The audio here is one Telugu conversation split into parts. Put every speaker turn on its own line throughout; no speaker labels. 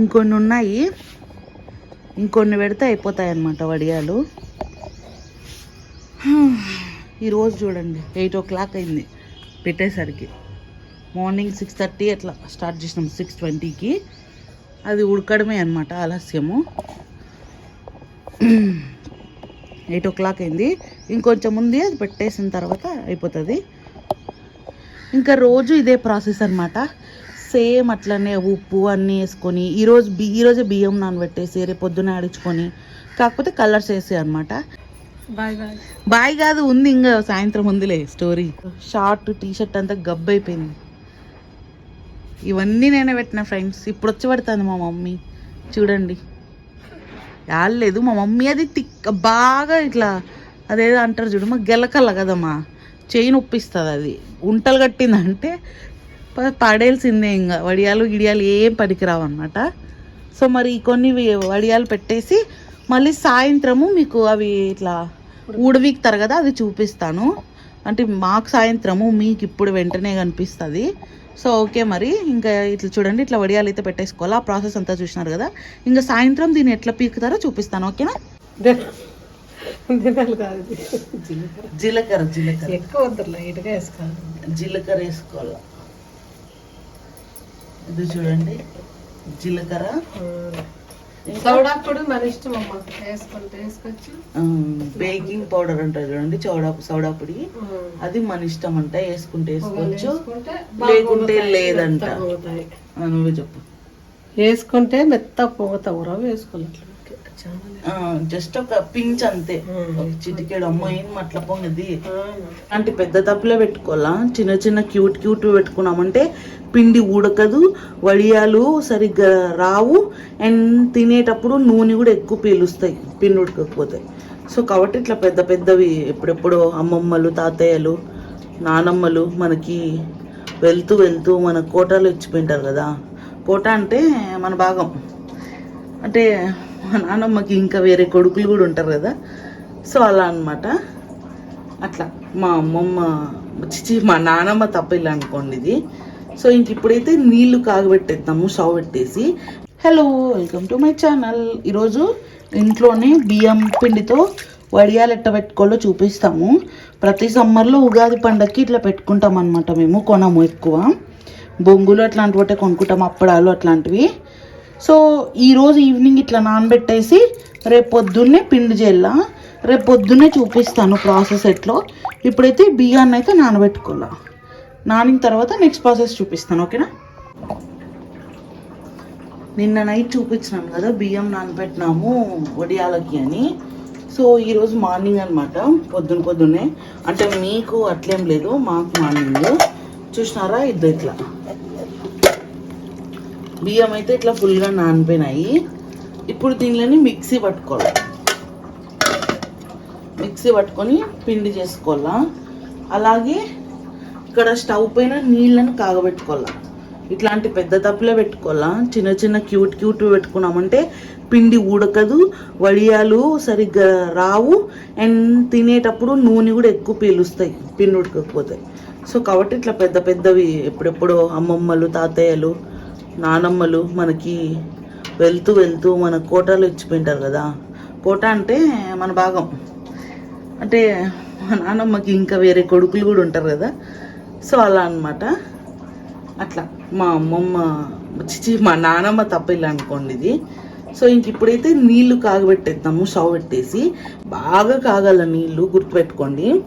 ఇంకొన్ని ఉన్నాయి ఇంకొన్ని పెడితే అయిపోతాయి అన్నమాట వడియాలు ఈరోజు చూడండి ఎయిట్ ఓ క్లాక్ అయింది పెట్టేసరికి. మార్నింగ్ సిక్స్ థర్టీ అట్లా స్టార్ట్ చేసినాం సిక్స్ ట్వంటీకి. అది ఉడకడమే అనమాట ఆలస్యము. ఎయిట్ ఓ క్లాక్ అయింది. ఇంకొంచెం ఉంది అది పెట్టేసిన తర్వాత అయిపోతుంది. ఇంకా రోజు ఇదే ప్రాసెస్ అనమాట సేమ్ అట్లనే ఉప్పు అన్నీ వేసుకొని ఈరోజు బి ఈరోజే బియ్యం నానబెట్టేసి రేపు పొద్దున ఆడించుకొని కాకపోతే కలర్స్ వేసే అనమాట
బాయ్ బాయ్.
బాయ్ కాదు ఉంది ఇంకా సాయంత్రం ఉందిలే స్టోరీ. షార్ట్ టీ షర్ట్ అంతా గబ్బు అయిపోయింది. ఇవన్నీ నేనే పెట్టిన ఫ్రెండ్స్ ఇప్పుడు వచ్చి పడుతుంది మా మమ్మీ. చూడండి. లేదు మా మమ్మీ అది తిక్క బాగా ఇట్లా అదేదో అంటారు చూడు మా గెలకల్ల కదమ్మా. చైన్ ఉప్పిస్తుంది అది. ఉంటలు కట్టిందంటే ప- పడేల్సిందే ఇంకా వడియాలు గిడియాలు ఏం పనికిరావు అనమాట సో మరి కొన్ని వడియాలు పెట్టేసి మళ్ళీ సాయంత్రము మీకు అవి ఇట్లా ఊడవీక్తారు కదా అది చూపిస్తాను. అంటే మాకు సాయంత్రము మీకు ఇప్పుడు వెంటనే కనిపిస్తుంది. సో ఓకే మరి. ఇంకా ఇట్లా చూడండి ఇట్లా వడియాలు అయితే పెట్టేసుకోవాలి. ఆ ప్రాసెస్ అంతా చూసినారు కదా. ఇంకా సాయంత్రం దీన్ని ఎట్లా పీకుతారో చూపిస్తాను ఓకేనా.
జీలకర్ర
జీలకర్ర జీలకర్ర.
ఎక్కువ వద్దు లైట్గా వేసుకోవాలి.
జీలకర్ర వేసుకోవాలి? ఇది చూడండి. జీలకర్ర.
మన ఇష్టం అమ్మ. వేసుకుంటే వేసుకోవచ్చు
బేకింగ్ పౌడర్ అంటారు చూడండి చౌడా సౌడా పొడి. అది మన ఇష్టం అంట వేసుకుంటే వేసుకోవచ్చు. లేకుంటే లేదంట. నువ్వే చెప్పు.
వేసుకుంటే మెత్త పోతా ఊర వేసుకోవాలి
జస్ట్ ఒక పించ్ అంతే. చిటికెడు అమ్మ ఏం అట్లా పొంగది
ఆ.
అంటే పెద్ద తప్పులే పెట్టుకోవాలా? చిన్న చిన్న క్యూట్ క్యూట్ పెట్టుకున్నామంటే పిండి ఉడకదు వడియాలు సరిగ్గా రావు అండ్ తినేటప్పుడు నూనె కూడా ఎక్కువ పీలుస్తాయి పిండి ఉడకకపోతే. సో కాబట్టి ఇట్లా పెద్ద పెద్దవి ఎప్పుడెప్పుడు అమ్మమ్మలు తాతయ్యలు నానమ్మలు మనకి వెళ్తూ వెళ్తూ మన కోటాలు ఇచ్చిపోయింటారు కదా. కోట అంటే మన భాగం. అంటే మా నాన్నమ్మకి ఇంకా వేరే కొడుకులు కూడా ఉంటారు కదా. సో అలా అన్నమాట. అట్లా మా అమ్మమ్మ చిచి మా నానమ్మ తప్పిల్లు అనుకోండి ఇది. సో ఇంక ఇప్పుడైతే నీళ్ళు కాగబెట్టేద్దాము స్టవ్ పెట్టేసి. Hello welcome to my channel ఈరోజు ఇంట్లోనే బియ్యం పిండితో వడియాలు ఎట్ట పెట్టుకోవాలో చూపిస్తాము. ప్రతి సమ్మర్లో ఉగాది పండక్కి ఇట్లా పెట్టుకుంటాం అనమాట మేము కొనము ఎక్కువ. బొంగులు అట్లాంటివి ఒకటే కొనుక్కుంటాం అప్పడాలు అట్లాంటివి. సో ఈరోజు ఈవినింగ్ ఇట్లా నానబెట్టేసి రేపు పొద్దున్నే పిండి చేయాల రేపు పొద్దున్నే చూపిస్తాను ప్రాసెస్ ఎట్లో. ఇప్పుడైతే బియ్యాన్ని అయితే నానబెట్టుకోవాలా. నానిన తర్వాత నెక్స్ట్ ప్రాసెస్ చూపిస్తాను ఓకేనా? నిన్న నైట్ చూపించినాం కదా బియ్యం నానబెట్టినాము వడియాలకి అని. సో ఈరోజు మార్నింగ్ అనమాట పొద్దున పొద్దున్నే. అంటే మీకు అట్లేం లేదు మాకు మార్నింగ్. చూసినారా ఇద్దరు ఇట్లా బియ్యం అయితే ఇట్లా ఫుల్గా నానిపోయినాయి. ఇప్పుడు దీనిలోని మిక్సీ పట్టుకోవాలి. మిక్సీ పట్టుకొని పిండి చేసుకోవాలా? అలాగే ఇక్కడ స్టవ్ పైన నీళ్ళని కాగబెట్టుకోవాలా? ఇట్లాంటి పెద్ద తప్పులే పెట్టుకోవాలా? చిన్న చిన్న క్యూట్ క్యూట్ పెట్టుకున్నామంటే పిండి ఉడకదు వడియాలు సరిగ్గా రావు అండ్ తినేటప్పుడు నూనె కూడా ఎక్కువ పీలుస్తాయి పిండి ఉడకకపోతే సో కాబట్టి ఇట్లా పెద్ద పెద్దవి ఎప్పుడెప్పుడో అమ్మమ్మలు తాతయ్యలు నానమ్మలు మనకి వెళ్తూ వెళ్తూ మన కోటాలు ఇచ్చిపోయింటారు కదా. కోట అంటే మన భాగం. అంటే మా నానమ్మకి ఇంకా వేరే కొడుకులు కూడా ఉంటారు కదా. సో అలా అన్నమాట. అట్లా మా అమ్మమ్మ చిచి మా నానమ్మ తప్ప ఇలా అనుకోండి ఇది. సో ఇంక ఇప్పుడైతే నీళ్ళు కాగబెట్టేద్దాము స్టవ్ పెట్టేసి. బాగా కాగల నీళ్ళు గుర్తుపెట్టుకోండి.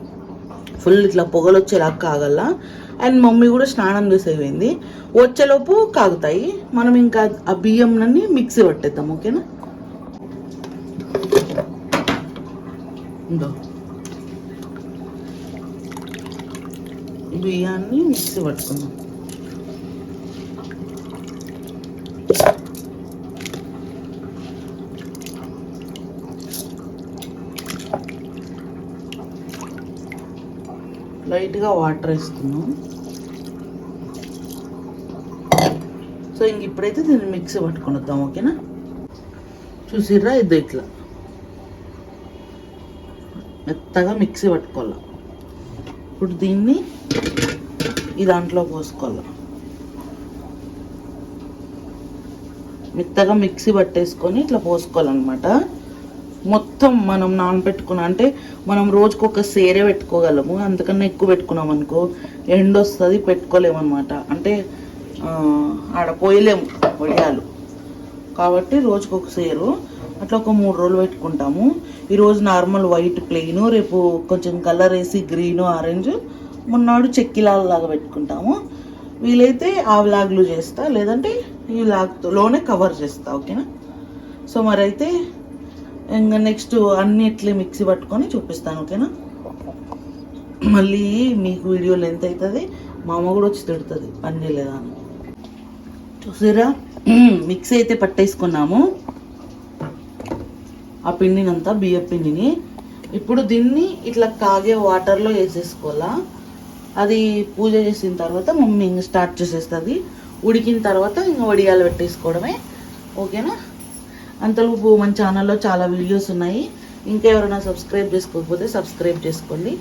ఫుల్ ఇట్లా పొగలు వచ్చేలా కాగల. అండ్ మమ్మీ కూడా స్నానం చేసేపోయింది వచ్చేలోపు కాగుతాయి. మనం ఇంకా ఆ బియ్యంని మిక్సీ పట్టేద్దాం ఓకేనా? ఉందో బియ్యాన్ని మిక్సీ పట్టుకుందాం. లైట్గా వాటర్ వేసుకున్నాం. సో ఇంక ఇప్పుడైతే దీన్ని మిక్సీ పట్టుకొని వద్దాం ఓకేనా? చూసిర్రా ఇది ఇట్లా. మెత్తగా మిక్సీ పట్టుకోవాలి. ఇప్పుడు దీన్ని ఈ దాంట్లో పోసుకోవాలి. మెత్తగా మిక్సీ పట్టేసుకొని ఇట్లా పోసుకోవాలన్నమాట. మొత్తం మనం నానబెట్టుకున్న అంటే మనం రోజుకు ఒక సేరే పెట్టుకోగలము. అందుకన్నా ఎక్కువ పెట్టుకున్నాం అనుకో ఎండ వస్తుంది పెట్టుకోలేము అనమాట అంటే ఆడ పోయలేము వడియాలు. కాబట్టి రోజుకు ఒక సేరు. అట్లా ఒక మూడు రోజులు పెట్టుకుంటాము. ఈరోజు నార్మల్ వైట్ ప్లెయిన్ రేపు కొంచెం కలర్ వేసి గ్రీన్ ఆరెంజ్ మొన్నాడు చెక్కిలాగా పెట్టుకుంటాము. వీలైతే ఆ వ్లాగ్లు చేస్తా లేదంటే ఈ వ్లాగ్లోనే కవర్ చేస్తా ఓకేనా? సో మరి అయితే ఇంకా నెక్స్ట్ అన్నిట్లే మిక్సీ పట్టుకొని చూపిస్తాను ఓకేనా మళ్ళీ మీకు వీడియో లెంత్ అవుతుంది మా అమ్మ కూడా వచ్చి తిడుతుంది అన్నీ లేదా అని. చూసారా మిక్సీ అయితే పట్టేసుకున్నాము. ఆ పిండినంతా బియ్య పిండిని. ఇప్పుడు దీన్ని ఇట్లా కాగే వాటర్లో వేసేసుకోవాలా? అది పూజ చేసిన తర్వాత మమ్మీ ఇంక స్టార్ట్ చేసేస్తుంది. ఉడికిన తర్వాత ఇంక వడియాలు పెట్టేసుకోవడమే ఓకేనా అంతలోపు మన ఛానల్లో చాలా వీడియోస్ ఉన్నాయి. ఇంకా ఎవరైనా సబ్స్క్రైబ్ చేసుకోకపోతే సబ్స్క్రైబ్ చేసుకోండి.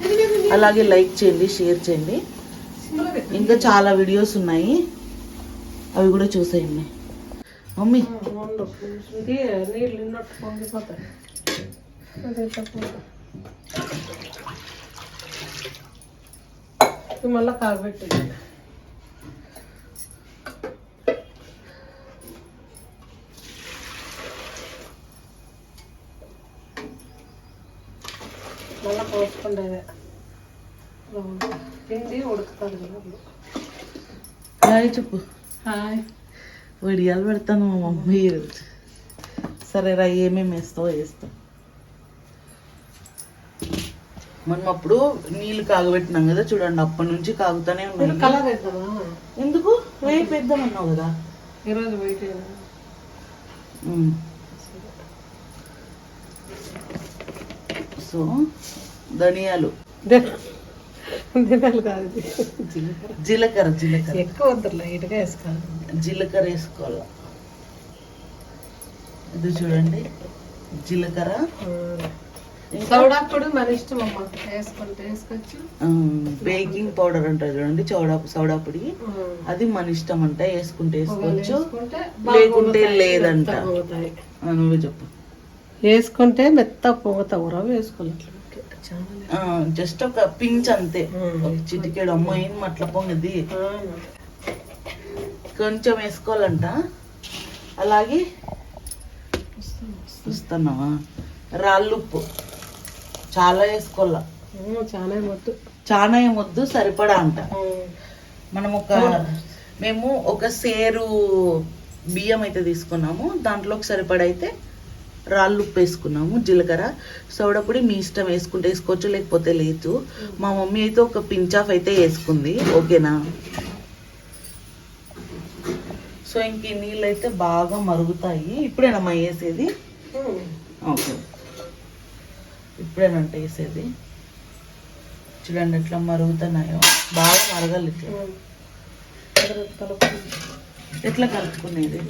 అలాగే లైక్ చేయండి షేర్ చేయండి. ఇంకా చాలా వీడియోస్ ఉన్నాయి. అవి కూడా చూసేయండి. మమ్మీ.
మళ్ళీ ఇది నీళ్ళు ఉన్నట్టు పొంగిపోతాయి అదే తక్కువ ఇది మళ్ళీ కాగబెట్టింది మళ్ళీ పోసుకుండేదే పిండి ఉడుకుతుంది కదా.
హాయ్ చెప్పు
హాయ్
వడియాలు పెడతాను మా మమ్మీ సరే రా ఏమేమి వేస్తావో వేస్తాం మనం అప్పుడు నీళ్ళు కాగబెట్టినాం కదా చూడండి అప్పటి నుంచి కాగుతానే ఉన్నాయి
కలర్
ఎందుకు? రేపు వేద్దామన్నావు కదా.
ఈరోజు వెయిట్
ఉమ్. సో ధనియాలు
కాదు. జీలకర్ర
జీలకర్ర.
ఎక్కువ వద్దు లైట్గా వేసుకోవాలి.
జీలకర్ర వేసుకోవాలి? ఇది చూడండి. జీలకర్ర. ఇంకా
సౌడా పొడి మన ఇష్టం అమ్మ. వేసుకుంటే వేసుకోవచ్చు
బేకింగ్ పౌడర్ ఉంటుంది చూడండి చౌడా సౌడా పొడి. అది మన ఇష్టం అంట వేసుకుంటే వేసుకోవచ్చు. లేకుంటే లేదంట. నువ్వే చెప్పు.
వేసుకుంటే మెత్త పొంగుతావు రవ్వ వేసుకోవాలి.
జస్ట్ ఒక పించ్ అంతే. చిటికెడు అమ్మ ఏం అట్లా పొంగది. కొంచెం వేసుకోవాలంట. అలాగే చూస్తున్నావా? రాళ్ళుప్పు. చాలా వేసుకోవాల?
చాలా మొద్దు
చాలా ఏమొద్దు సరిపడా అంట. మనం ఒక మేము ఒక సేరు బియ్యం అయితే తీసుకున్నాము. దాంట్లోకి సరిపడైతే రాళ్ళు ఉప్పు వేసుకున్నాము జీలకర్ర సోడపొడి మీ ఇష్టం వేసుకుంటే వేసుకోవచ్చు లేకపోతే లేదు. మా మమ్మీ అయితే ఒక పించ్ ఆఫ్ అయితే వేసుకుంది ఓకేనా? సో ఇంక ఈ నీళ్ళు అయితే బాగా మరుగుతాయి. ఇప్పుడేనమ్మా వేసేది? ఓకే. ఇప్పుడేనంట వేసేది? చూడండి ఎట్లా మరుగుతున్నాయో. బాగా మరగాలి ఇట్లా. ఎట్లా కలుపుకునేది?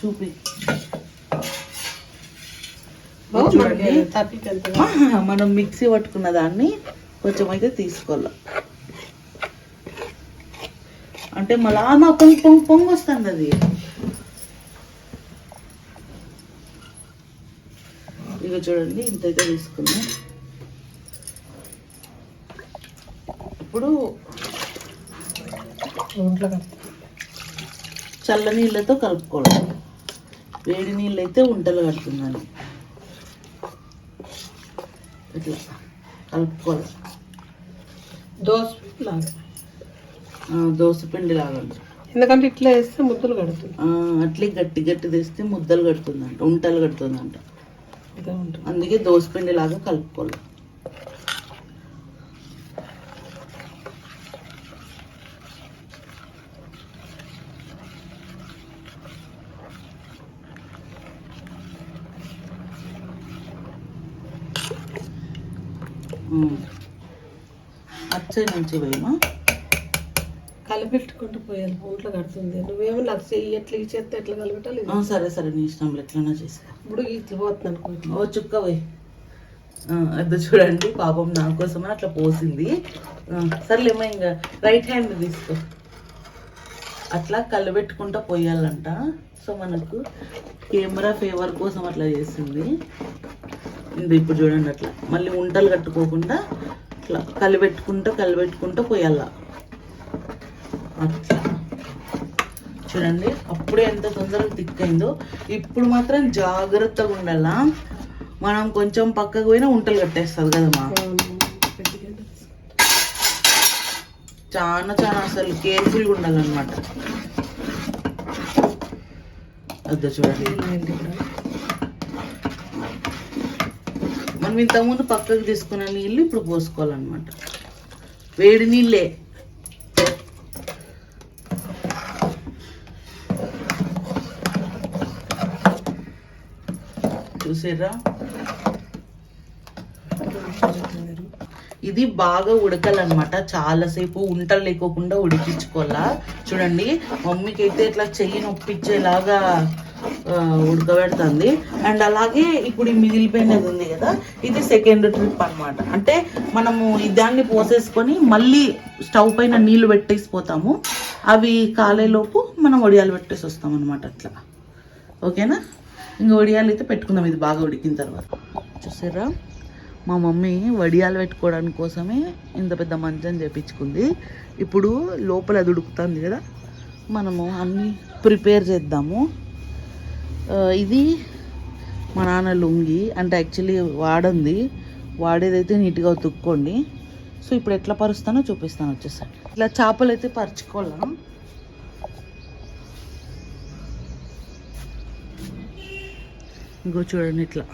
చూపి. మనం మిక్సీ పట్టుకున్న దాన్ని కొంచెం అయితే తీసుకోవాలి. అంటే మళ్ళా మా పొంగి పొంగి పొంగి వస్తుంది అది. ఇక చూడండి ఇంతైతే తీసుకున్నాం. ఇప్పుడు చల్ల నీళ్ళతో కలుపుకోవడం వేడి నీళ్ళు అయితే ఉంటలు కడుతున్నాను. ఇట్లా కలుపుకోవాలి.
దోశ
దోశ పిండి లాగా
ఎందుకంటే ఇట్లా వేస్తే ముద్దలు కడుతుంది.
అట్లే గట్టి గట్టి తెస్తే ముద్దలు కడుతుందంట ఉంటలు కడుతుందంట. అందుకే దోశ పిండి లాగా కలుపుకోవాలి. అచ్చే నుంచి పోయినా?
కలిపెట్టుకుంటూ పోయాలి ఒంట్లో కడుతుంది. నువ్వేమో నాకు చెయ్యి ఎట్లా ఈ చేస్తే ఎట్లా కలిపెట్టాలి
సరే సరే నీ ఇష్టం ఎట్లన్నా చేసుకో.
ఇప్పుడు ఇట్లా పోతుంది అనుకో ఇట్లా.
ఓ చుక్క పోయి. అది చూడండి పాపం నా కోసమని అట్లా పోసింది. ఆ, సర్లేమ్మా ఇంకా రైట్ హ్యాండ్ తీసుకో. అట్లా కలబెట్టుకుంటా పోయాలంట. సో మనకు కెమెరా ఫేవర్ కోసం అట్లా చేసింది. ఇది ఇప్పుడు చూడండి అట్లా. మళ్ళీ ఉంటలు కట్టుకోకుండా అట్లా కలిపెట్టుకుంటూ కలిపెట్టుకుంటూ పోయాల అట్లా. చూడండి అప్పుడే ఎంత తొందరగా తిక్కైందో ఇప్పుడు మాత్రం జాగ్రత్తగా ఉండాలా. మనం కొంచెం పక్కకు పోయినా ఉంటలు కట్టేస్తుంది కదమ్మా చాలా చాలా అసలు కేర్ఫుల్గా ఉండాలన్నమాట. అదే చూడండి. మనం ఇంతకుముందు పక్కకు తీసుకున్న నీళ్ళు ఇప్పుడు పోసుకోవాలన్నమాట. వేడి నీళ్ళే. చూసారా? ఇది బాగా ఉడకాలన్నమాట. చాలాసేపు ఉంటలు లేకోకుండా ఉడికించుకోవాలా? చూడండి మమ్మీకి అయితే ఇట్లా చెయ్యి నొప్పించేలాగా ఉడకబెడుతుంది. అండ్ అలాగే ఇప్పుడు ఈ మిగిలిపోయినది ఉంది కదా ఇది సెకండ్ ట్రిప్ అనమాట అంటే మనము ఈ దాన్ని పోసేసుకొని మళ్ళీ స్టవ్ పైన నీళ్ళు పెట్టేసిపోతాము. అవి కాలేలోపు మనం వడియాలు పెట్టేసి వస్తాం అనమాట అట్లా. ఓకేనా? ఇంకా వడియాలు అయితే పెట్టుకుందాం. ఇది బాగా ఉడికిన తర్వాత. చూసారా? మా మమ్మీ వడియాలు పెట్టుకోవడానికి కోసమే ఇంత పెద్ద మంచం చేపించుకుంది. ఇప్పుడు లోపల అది ఉడుకుతుంది కదా. మనము అన్నీ ప్రిపేర్ చేద్దాము. ఇది మా నాన్న లుంగి. అంటే యాక్చువల్లీ వాడంది. వాడేదైతే నీట్గా ఉతుక్కోండి. సో ఇప్పుడు ఎట్లా పరుస్తానో చూపిస్తాను వచ్చేసారి ఇట్లా చేపలు అయితే పరుచుకోవాలా? ఇంకో చూడండి ఇట్లా.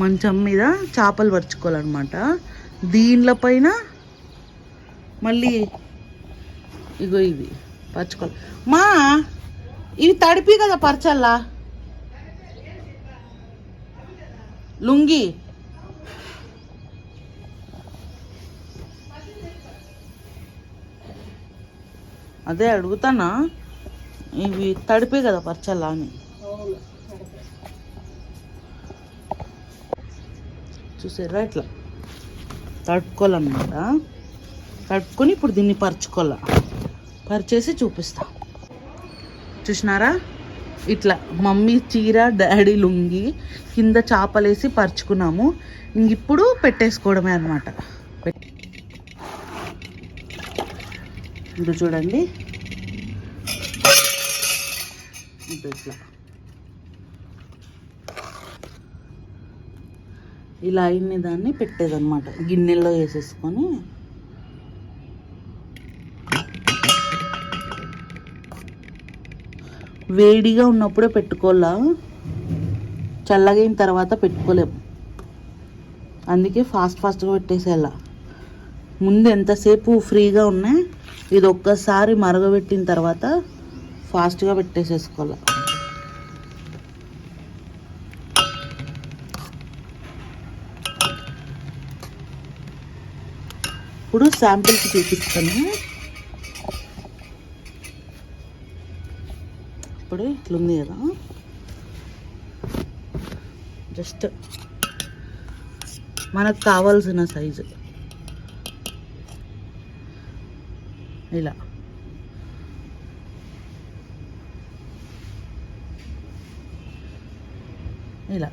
మంచం మీద చేపలు పరుచుకోవాలన్నమాట. దీనిలో పైన మళ్ళీ ఇగో ఇవి పరుచుకోవాలి. మా ఇవి తడిపి కదా పరచల్లా లుంగి. అదే అడుగుతానా? ఇవి తడిపే కదా పరచల్లా అని. చూసారా ఇట్లా. తడుపుకోవాలన్నమాట. తడుపుకొని ఇప్పుడు దీన్ని పరుచుకోవాల. పరిచేసి చూపిస్తా. చూసినారా? ఇట్లా మమ్మీ చీర డాడీ లుంగి కింద చేపలేసి పరుచుకున్నాము. ఇంక ఇప్పుడు పెట్టేసుకోవడమే అనమాట ఇది చూడండి. ఇది ఇట్లా. ఇలా అయిన దాన్ని పెట్టేదన్నమాట. గిన్నెల్లో వేసేసుకొని వేడిగా ఉన్నప్పుడే పెట్టుకోవాలా? చల్లగైన తర్వాత పెట్టుకోలేం. అందుకే ఫాస్ట్ ఫాస్ట్గా పెట్టేసేలా ముందు ఎంతసేపు ఫ్రీగా ఉన్నాయి ఇది ఒక్కసారి మరగబెట్టిన తర్వాత ఫాస్ట్గా పెట్టేసేసుకోవాలి. ఇప్పుడు శాంపిల్కి చూపిస్తాను. ఇప్పుడు ఇట్లుంది కదా. జస్ట్ మనకు కావాల్సిన సైజు ఇలా. ఇలా.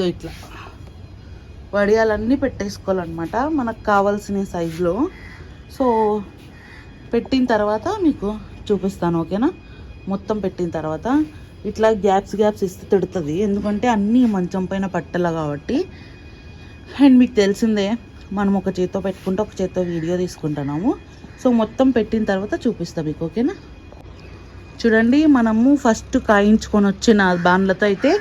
ఇదో ఇట్లా. వడియాలన్నీ పెట్టేసుకోవాలన్నమాట మనకు కావాల్సిన సైజులో. సో పెట్టిన తర్వాత మీకు చూపిస్తాను ఓకేనా? మొత్తం పెట్టిన తర్వాత ఇట్లా గ్యాప్స్ గ్యాప్స్ ఇస్తే తిడుతుంది. ఎందుకంటే అన్నీ మంచం పైన పట్టలా కాబట్టి. అండ్ మీకు తెలిసిందే మనం ఒక చేత్తో పెట్టుకుంటే ఒక చేత్తో వీడియో తీసుకుంటున్నాము. సో మొత్తం పెట్టిన తర్వాత చూపిస్తాం మీకు ఓకేనా? చూడండి మనము ఫస్ట్ కాయించుకొని వచ్చిన బాన్లతో అయితే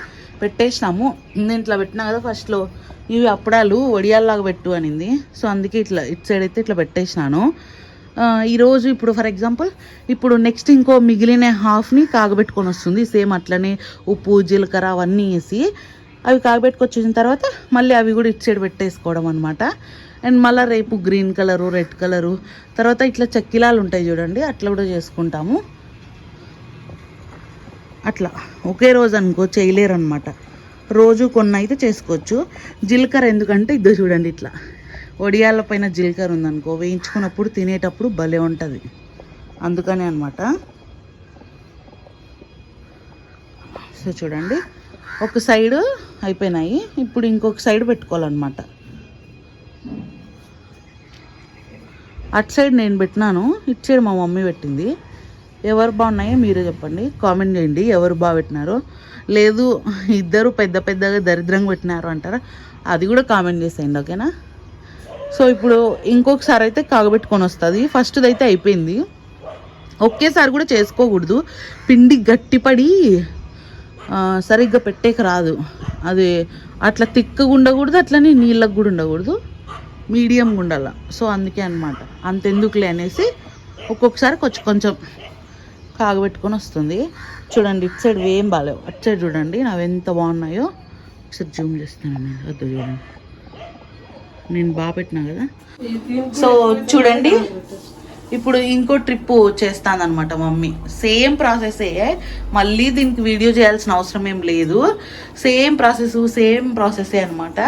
పెట్టేసినాము. నేను ఇట్లా పెట్టినా కదా ఫస్ట్లో ఇవి అప్పడాలు వడియాల్లాగా పెట్టు అనింది. సో అందుకే ఇట్లా ఇటు సైడ్ అయితే ఇట్లా పెట్టేసినాను. ఈరోజు ఇప్పుడు ఫర్ ఎగ్జాంపుల్ ఇప్పుడు నెక్స్ట్ ఇంకో మిగిలిన హాఫ్ని కాగబెట్టుకొని వస్తుంది. సేమ్ అట్లనే ఉప్పు జీలకర్ర అవన్నీ వేసి అవి కాగబెట్టుకొచ్చిన తర్వాత మళ్ళీ అవి కూడా ఇటు సైడ్ పెట్టేసుకోవడం అనమాట అండ్ మళ్ళీ రేపు గ్రీన్ కలరు రెడ్ కలరు తర్వాత ఇట్లా చక్కిలాలు ఉంటాయి చూడండి అట్లా కూడా చేసుకుంటాము. అట్లా ఒకే రోజు అనుకో చేయలేరు అనమాట రోజు కొన్ని అయితే చేసుకోవచ్చు. జీలకర్ర ఎందుకంటే ఇద్దరు చూడండి ఇట్లా. వడియాల పైన జీలకర్ర ఉందనుకో వేయించుకున్నప్పుడు తినేటప్పుడు భలే ఉంటుంది. అందుకనే అనమాట సో చూడండి ఒక సైడ్ అయిపోయినాయి. ఇప్పుడు ఇంకొక సైడ్ పెట్టుకోవాలన్నమాట. అటు సైడ్ నేను పెట్టినాను ఇటు సైడ్ మా మమ్మీ పెట్టింది. ఎవరు బాగున్నాయో మీరే చెప్పండి. కామెంట్ చేయండి. ఎవరు బాగా పెట్టినారో. లేదు ఇద్దరు పెద్ద పెద్దగా దరిద్రంగా పెట్టినారు అంటారా? అది కూడా కామెంట్ చేసేయండి ఓకేనా? సో ఇప్పుడు ఇంకొకసారి అయితే కాగబెట్టుకొని వస్తుంది. ఫస్ట్ది అయితే అయిపోయింది. ఒకేసారి కూడా చేసుకోకూడదు. పిండి గట్టిపడి సరిగ్గా పెట్టేకి రాదు. అది అట్లా తిక్కగా ఉండకూడదు అట్లనే నీళ్ళకు కూడా ఉండకూడదు. మీడియంగా ఉండాల. సో అందుకే అనమాట అంతెందుకులే అనేసి ఒక్కొక్కసారి కొంచెం కొంచెం కాగబెట్టుకొని వస్తుంది. చూడండి ఇటు సైడ్ ఏం బాగాలేవు. అటు సైడ్ చూడండి నావి ఎంత బాగున్నాయో. ఒకసారి జూమ్ చేస్తాను నేను వద్దు చూడండి. నేను బాగా పెట్టినా కదా? సో చూడండి ఇప్పుడు ఇంకో ట్రిప్ చేస్తానమాట మమ్మీ. సేమ్ ప్రాసెస్ మళ్ళీ దీనికి వీడియో చేయాల్సిన అవసరం ఏం లేదు. సేమ్ ప్రాసెస్ సేమ్ ప్రాసెస్ అనమాట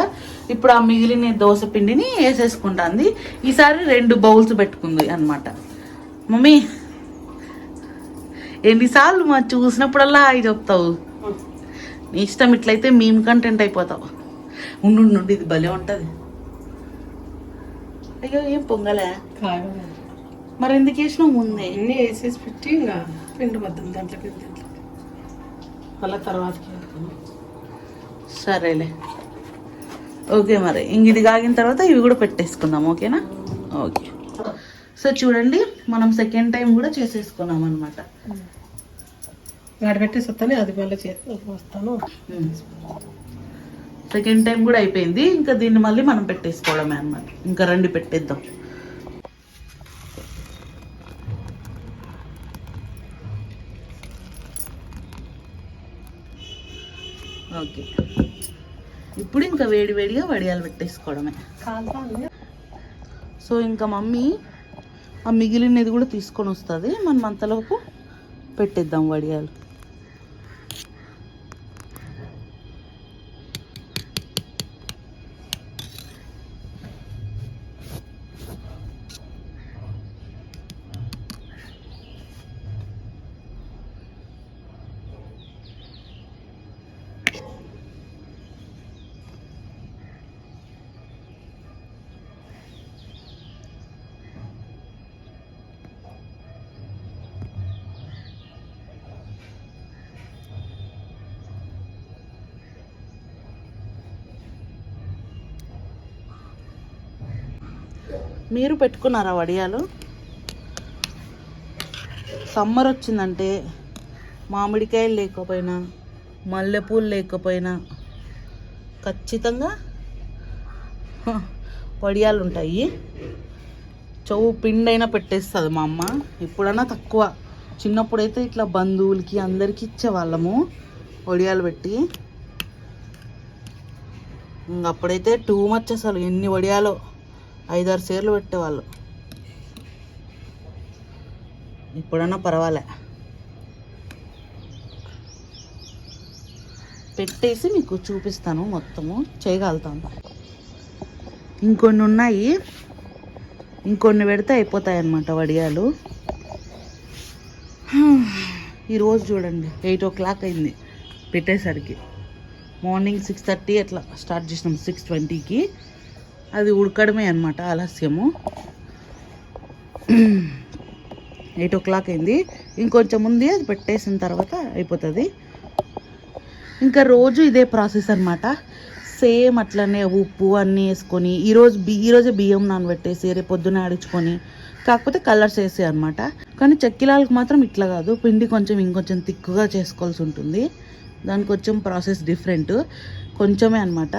ఇప్పుడు ఆ మిగిలిన దోశ పిండిని వేసేసుకుంటుంది. ఈసారి రెండు బౌల్స్ పెట్టుకుంది అన్నమాట. మమ్మీ ఎన్నిసార్లు మా చూసినప్పుడల్లా అవి చెప్తావు? నీ ఇష్టం ఇట్లయితే మేము కంటెంట్ అయిపోతావు ఉండు ఉండు, ఉండు ఇది భలే ఉంటుంది. అయ్యో ఏం పొంగలే? మరి ఎందుకు వేసినావు ముందే?
అన్నీ వేసేసి పెట్టి ఇంకా పిండి వద్దాం దాంట్లోకి దాంట్లోకి మళ్ళీ తర్వాతకి వేద్దాం.
సరేలే. ఓకే మరి. ఇంక ఇది కాగిన తర్వాత ఇవి కూడా పెట్టేసుకుందాం ఓకేనా? ఓకే. సో చూడండి మనం సెకండ్ టైం కూడా చేసేసుకున్నాం అనమాట
వస్తానే అది మళ్ళీ చేసి వస్తాను.
సెకండ్ టైం కూడా అయిపోయింది. ఇంకా దీన్ని మళ్ళీ మనం పెట్టేసుకోవడమే అన్నమాట. ఇంకా రండి పెట్టేద్దాం. ఓకే. ఇప్పుడు ఇంకా వేడి వేడిగా వడియాలు పెట్టేసుకోవడమే. సో ఇంకా మమ్మీ ఆ మిగిలినది కూడా తీసుకొని వస్తుంది. మనం అంతలోపు పెట్టేద్దాం వడియాలు. మీరు పెట్టుకున్నారా వడియాలు? సమ్మర్ వచ్చిందంటే మామిడికాయలు లేకపోయినా మల్లెపూలు లేకపోయినా ఖచ్చితంగా వడియాలు ఉంటాయి. చెవు పిండైనా పెట్టేస్తుంది మా అమ్మ. ఇప్పుడన్నా తక్కువ. చిన్నప్పుడైతే ఇట్లా బంధువులకి అందరికీ ఇచ్చేవాళ్ళము వడియాలు పెట్టి. ఇంక అప్పుడైతే టూ మచ్ అసలు ఎన్ని వడియాలో. ఐదారు సేర్లు పెట్టేవాళ్ళు. ఇప్పుడన్నా పర్వాలే. పెట్టేసి మీకు చూపిస్తాను మొత్తము. చేయగలుగుతాను. ఇంకొన్ని ఉన్నాయి ఇంకొన్ని పెడితే అయిపోతాయి అన్నమాట వడియాలు ఈరోజు చూడండి ఎయిట్ ఓ క్లాక్ అయింది పెట్టేసరికి. మార్నింగ్ సిక్స్ థర్టీ అట్లా స్టార్ట్ చేసినాం సిక్స్ ట్వంటీకి. అది ఉడకడమే అనమాట ఆలస్యము. ఎయిట్ ఓ క్లాక్ అయింది. ఇంకొంచెం ముందే అది పెట్టేసిన తర్వాత అయిపోతుంది. ఇంకా రోజు ఇదే ప్రాసెస్ అనమాట సేమ్ అట్లనే ఉప్పు అన్నీ వేసుకొని ఈరోజు బి ఈరోజే బియ్యం నానబెట్టేసి రేపు పొద్దున ఆడించుకొని కాకపోతే కలర్స్ వేసే అనమాట కానీ చెక్కిలాలకు మాత్రం ఇట్లా కాదు. పిండి కొంచెం ఇంకొంచెం తిక్కుగా చేసుకోవాల్సి ఉంటుంది. దానికి కొంచెం ప్రాసెస్ డిఫరెంట్. కొంచెమే అనమాట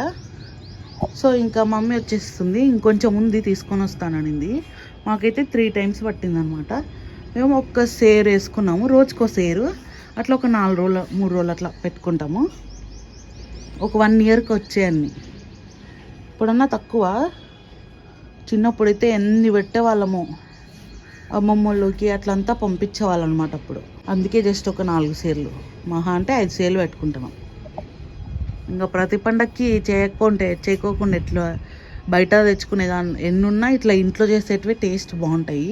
సో ఇంకా మమ్మీ వచ్చేస్తుంది. ఇంకొంచెం ఉంది తీసుకొని వస్తాననింది మాకైతే త్రీ టైమ్స్ పట్టిందనమాట. మేము ఒక్క సేర్ వేసుకున్నాము. రోజుకో సేరు. అట్లా ఒక నాలుగు రోజులు మూడు రోజులు అట్లా పెట్టుకుంటాము. ఒక వన్ ఇయర్కి వచ్చేయన్ని ఇప్పుడన్నా తక్కువ. చిన్నప్పుడైతే ఎన్ని పెట్టేవాళ్ళము. అమ్మమ్మలోకి అట్లంతా పంపించేవాళ్ళం అనమాట అప్పుడు. అందుకే జస్ట్ ఒక నాలుగు సేర్లు. మహా అంటే ఐదు సేర్లు పెట్టుకుంటున్నాం. ఇంకా ప్రతి పండక్కి చేయకపోతే చేయకోకుండా ఎట్లా బయట తెచ్చుకునే దాని ఎన్ని ఉన్నా ఇట్లా ఇంట్లో చేసేటివి టేస్ట్ బాగుంటాయి.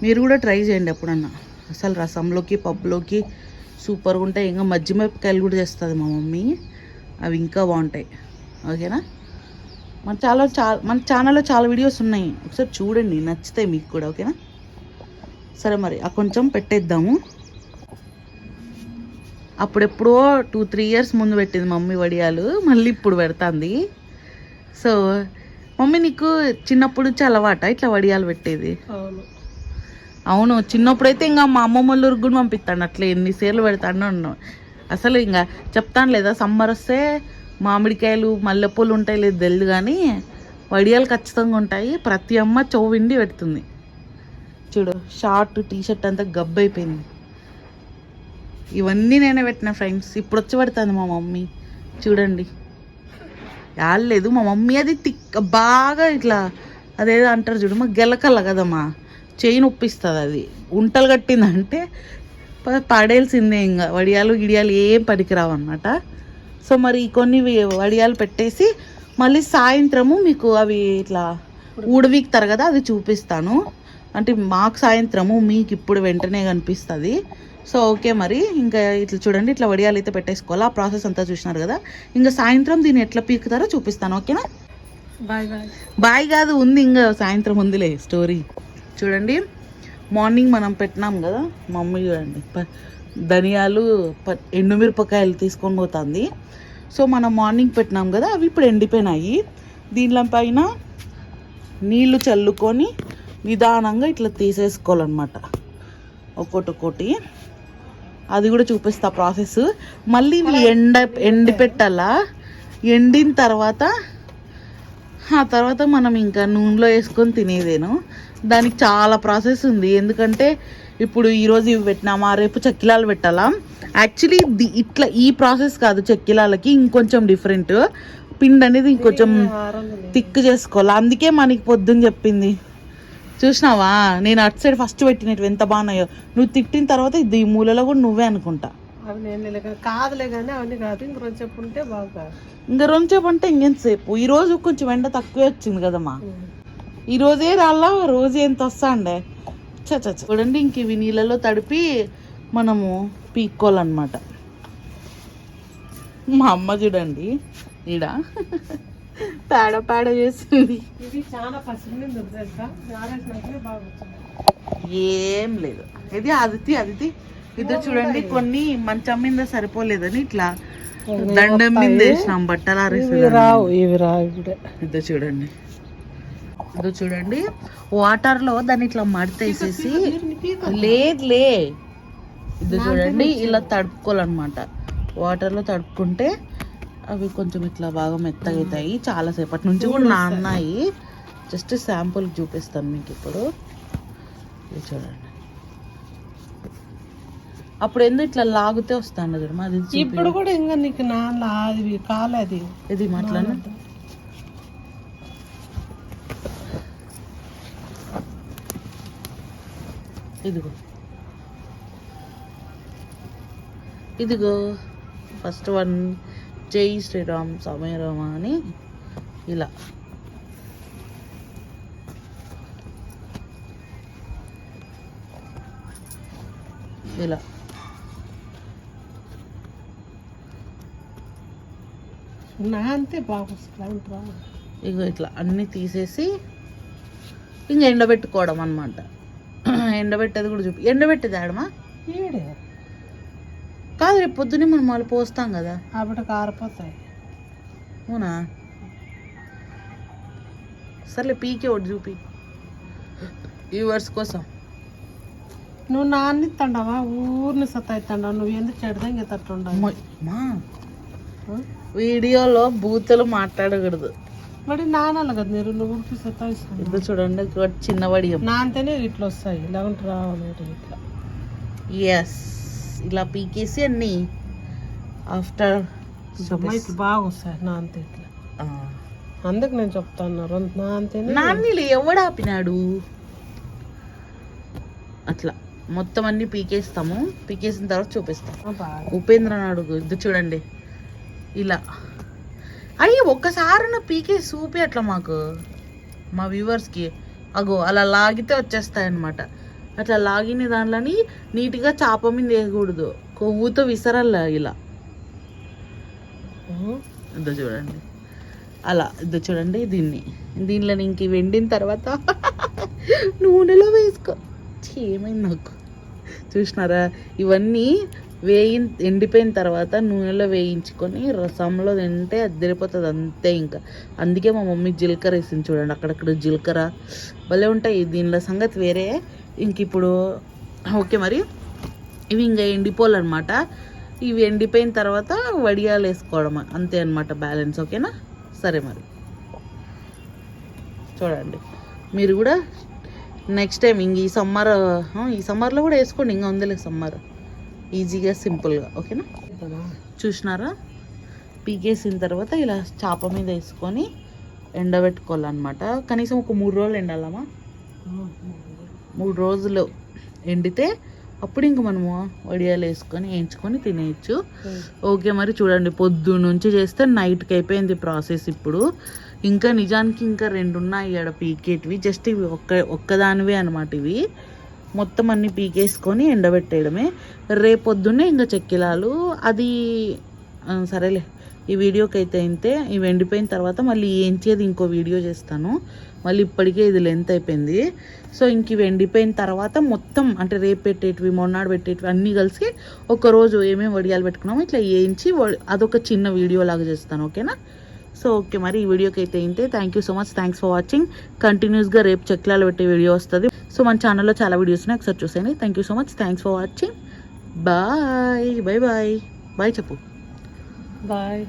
మీరు కూడా ట్రై చేయండి ఎప్పుడన్నా. అసలు రసంలోకి పప్పులోకి సూపర్గా ఉంటాయి. ఇంకా మజ్జి మిరపకాయలు కూడా చేస్తుంది మా మమ్మీ. అవి ఇంకా బాగుంటాయి. ఓకేనా? మన చాలా చాలా మన ఛానల్లో చాలా వీడియోస్ ఉన్నాయి. ఒకసారి చూడండి. నచ్చుతాయి మీకు కూడా. ఓకేనా? సరే మరి. ఆ కొంచెం పెట్టేద్దాము. అప్పుడెప్పుడో టూ త్రీ ఇయర్స్ ముందు పెట్టింది మమ్మీ వడియాలు మళ్ళీ ఇప్పుడు పెడుతుంది. సో మమ్మీ నీకు చిన్నప్పుడు నుంచి అలవాట ఇట్లా వడియాలు పెట్టేది?
అవును.
అవును చిన్నప్పుడైతే ఇంకా మా అమ్మమ్మ వాళ్ళ కూడా పంపిస్తాను అట్లా ఎన్నిసేర్లు పెడతాను ఉన్నాను అసలు ఇంకా చెప్తాను లేదా సమ్మర్ వస్తే మామిడికాయలు మల్లెపూలు ఉంటాయి లేదు తెలియదు కానీ వడియాలు ఖచ్చితంగా ఉంటాయి. ప్రతి అమ్మ చౌవిండి పెడుతుంది. చూడు షార్ట్ టీ షర్ట్ అంతా గబ్బు అయిపోయింది ఇవన్నీ నేనే పెట్టిన ఫ్రెండ్స్ ఇప్పుడు వచ్చి పెడుతుంది మా మమ్మీ. చూడండి. లేదు. మా మమ్మీ అది తిక్క బాగా ఇట్లా అదేదో అంటారు చూడు మా గెలకల్ల కదమ్మా చేయి నొప్పిస్తుంది అది. ఉంటలు కట్టిందంటే పడేల్సిందే ఇంకా. వడియాలు గిడియాలు ఏం పనికిరావు అనమాట సో మరి కొన్ని వడియాలు పెట్టేసి మళ్ళీ సాయంత్రము మీకు అవి ఇట్లా ఊడవీక్తారు కదా అది చూపిస్తాను. అంటే మాకు సాయంత్రము మీకు ఇప్పుడు వెంటనే కనిపిస్తుంది. సో ఓకే మరి. ఇంకా ఇట్లా చూడండి ఇట్లా వడియాలు అయితే పెట్టేసుకోవాలి. ఆ ప్రాసెస్ అంతా చూసినారు కదా. ఇంకా సాయంత్రం దీన్ని ఎట్లా పీకుతారో చూపిస్తాను ఓకేనా?
Bye bye.
బాయ్ కాదు ఉంది ఇంకా సాయంత్రం ఉందిలే స్టోరీ. చూడండి మార్నింగ్ మనం పెట్టినాం కదా మమ్మీ చూడండి ధనియాలు ప- ఎండుమిరపకాయలు తీసుకొని పోతుంది. సో మనం మార్నింగ్ పెట్టినాం కదా అవి ఇప్పుడు ఎండిపోయినాయి. దీనిలో పైన నీళ్ళు చల్లుకొని నిదానంగా ఇట్లా తీసేసుకోవాలన్నమాట. ఒక్కొక్కటి. అది కూడా చూపిస్తా ప్రాసెస్. మళ్ళీ ఇవి ఎండ ఎండి పెట్టాలా? ఎండిన తర్వాత ఆ తర్వాత మనం ఇంకా నూనెలో వేసుకొని తినేదేను. దానికి చాలా ప్రాసెస్ ఉంది. ఎందుకంటే ఇప్పుడు ఈరోజు ఇవి పెట్టినామా? రేపు చక్కిలాలు పెట్టాలా? యాక్చువల్లీ ఇట్లా ఈ ప్రాసెస్ కాదు చక్కిలాలకి. ఇంకొంచెం డిఫరెంట్. పిండి అనేది ఇంకొంచెం థిక్ చేసుకోవాలి? అందుకే మనకి పొద్దున్న చెప్పింది. చూసినావా? నేను అటు సైడ్ ఫస్ట్ పెట్టినట్టు ఎంత బాగున్నాయో. నువ్వు తిట్టిన తర్వాత ఇది ఈ మూలలో కూడా నువ్వే అనుకుంటా.
కాదులే కానీ అవన్నీ కాదు. ఇంక రెండు చెప్పు ఉంటే బాగా
ఇంకా రెండు సేపు అంటే ఇంకెంతసేపు ఈ రోజు కొంచెం ఎండ తక్కువే వచ్చింది కదమ్మా. ఈ రోజే రాళ్ళ రోజు ఎంత చ చ. చూడండి ఇంక ఇవి నీళ్ళలో తడిపి మనము పీక్కోవాలన్నమాట. మా అమ్మ చూడండి. ఈడ. పేడ పేడ చేసింది
ఇది చాలా
ఏం లేదు. ఇది అదితి అదితి ఇది చూడండి కొన్ని మంచం మీద సరిపోలేదని ఇట్లా దండం మీద వేసినాం బట్టలు ఆరేసి
రావు ఇవి రావు ఇప్పుడే.
ఇదో చూడండి. ఇదో చూడండి. వాటర్లో దాన్ని ఇట్లా మడతేసేసి లేదు లే. ఇది చూడండి ఇలా తడుపుకోవాలన్నమాట. వాటర్లో తడుపుకుంటే అవి కొంచెం ఇట్లా బాగా మెత్తగా అవుతాయి చాలా సేపటి నుంచి కూడా నాన్నాయి జస్ట్ శాంపుల్ చూపిస్తాను మీకు ఇప్పుడు. చూడండి. అప్పుడు ఎందుకు ఇట్లా లాగితే వస్తాను చూడమ్మా అది.
ఇప్పుడు కూడా ఇంకా నీకు నాన్న అది కాలేదు
ఇది మాట్లాడిన ఇదిగో. ఇదిగో. ఫస్ట్ వన్ జై శ్రీరామ్ సమయరామ అని ఇలా. ఇలా.
నా అంతే రావు
ఇగో ఇట్లా అన్నీ తీసేసి ఇంకా ఎండబెట్టుకోవడం అనమాట ఎండబెట్టేది కూడా చూపి ఎండబెట్టేది ఆడమా? కాదు రేపు పొద్దున్నే మనం మళ్ళీ పోస్తాం కదా.
ఆవిడ కారిపోతాయి
అవునా? సర్లే పీకే ఒకటి చూపి. వ్యూవర్స్ కోసం.
నువ్వు నాన్ని తండవా ఊరిని సత్తాయిత్తండవు నువ్వు ఎందుకు చెడదంగా
అమ్మ, మా వీడియోలో బూతులు మాట్లాడకూడదు.
మరి నానాలి కదా మీరు? నువ్వు ఊరికి సత్తాయిస్తాను
ఇప్పుడు చూడండి ఇక్కడ చిన్న వడియం
నా అంతేనే ఇట్లా వస్తాయి. లేకుంటే రావాలి ఇట్లా.
ఎస్ ఇలా పీకేసి అన్ని ఆఫ్టర్
బాగా వస్తాయి నా అంతే ఇట్లా. అందుకు నేను చెప్తాను నా
నాన్నీళ్ళు ఎవడు ఆపినాడు? అట్లా. మొత్తం అన్ని పీకేస్తాము. పీకేసిన తర్వాత చూపిస్తాం. ఉపేంద్ర అడుగు ఇది చూడండి. ఇలా. అయ్యి ఒక్కసారి పీకే చూపి అట్లా మాకు. మా వ్యూవర్స్కి. అగో అలా లాగితే వచ్చేస్తాయి అనమాట అట్లా లాగిన దాంట్లోని నీట్గా చాప మీద వేయకూడదు. కొవ్వుతో విసరల్లా ఇలా. ఇద్దో చూడండి. అలా ఇద్దో చూడండి దీన్ని. దీనిలో ఇంక ఇవి ఎండిన తర్వాత నూనెలో వేసుకో. ఏమైంది నాకు? చూసినారా? ఇవన్నీ వేయి ఎండిపోయిన తర్వాత నూనెలో వేయించుకొని రసంలో తింటే అద్దరిపోతుంది అంతే ఇంకా. అందుకే మా మమ్మీ జీలకర్ర వేసింది చూడండి అక్కడక్కడ జీలకర్ర. భలే ఉంటాయి దీనిలో సంగతి వేరే. ఇంక ఇప్పుడు ఓకే మరి. ఇవి ఇంకా ఎండిపోవాలన్నమాట ఇవి ఎండిపోయిన తర్వాత వడియాలు వేసుకోవడం అంతే అనమాట బ్యాలెన్స్ ఓకేనా? సరే మరి. చూడండి. మీరు కూడా నెక్స్ట్ టైం ఇంక ఈ సమ్మర్ ఈ సమ్మర్లో కూడా వేసుకోండి ఇంకా ఉందిలే సమ్మర్. ఈజీగా సింపుల్గా ఓకేనా? చూసినారా? పీకేసిన తర్వాత ఇలా చేప మీద వేసుకొని ఎండబెట్టుకోవాలన్నమాట. కనీసం ఒక మూడు రోజులు ఎండాలమ్మా. మూడు రోజులు ఎండితే అప్పుడు ఇంక మనము వడియాలు వేసుకొని వేయించుకొని తినేయచ్చు. ఓకే మరి చూడండి పొద్దు నుంచి చేస్తే నైట్కి అయిపోయింది ప్రాసెస్ ఇప్పుడు. ఇంకా నిజానికి ఇంకా రెండు ఉన్నాయి ఇక్కడ పీకేటివి. జస్ట్ ఇవి ఒక్క ఒక్కదానివే అనమాట ఇవి. మొత్తం అన్ని పీకేసుకొని ఎండబెట్టేయడమే. రేపొద్దున్నే ఇంకా చెక్కిలాలు. అది సరేలే. ఈ వీడియోకి అయితే అయితే ఇవి ఎండిపోయిన తర్వాత మళ్ళీ ఏంచేది ఇంకో వీడియో చేస్తాను. మళ్ళీ ఇప్పటికే ఇది లెంత్ అయిపోయింది. సో ఇంక ఇవి ఎండిపోయిన తర్వాత మొత్తం అంటే రేపు పెట్టేటివి మొన్నాడు పెట్టేటివి అన్నీ కలిసి ఒకరోజు ఏమేమి వడియాలు పెట్టుకున్నామో ఇట్లా వేయించి అదొక చిన్న వీడియో లాగా చేస్తాను ఓకేనా? సో ఓకే మరి ఈ వీడియోకి అయితే ఇంతే thank you so much thanks for watching కంటిన్యూస్గా రేపు చెక్లాలు పెట్టే వీడియో వస్తుంది. సో మన ఛానల్లో చాలా వీడియోస్ ఉన్నాయి. ఒకసారి చూసేయండి. Thank you so much thanks for watching bye bye bye bye చెప్పు.
బాయ్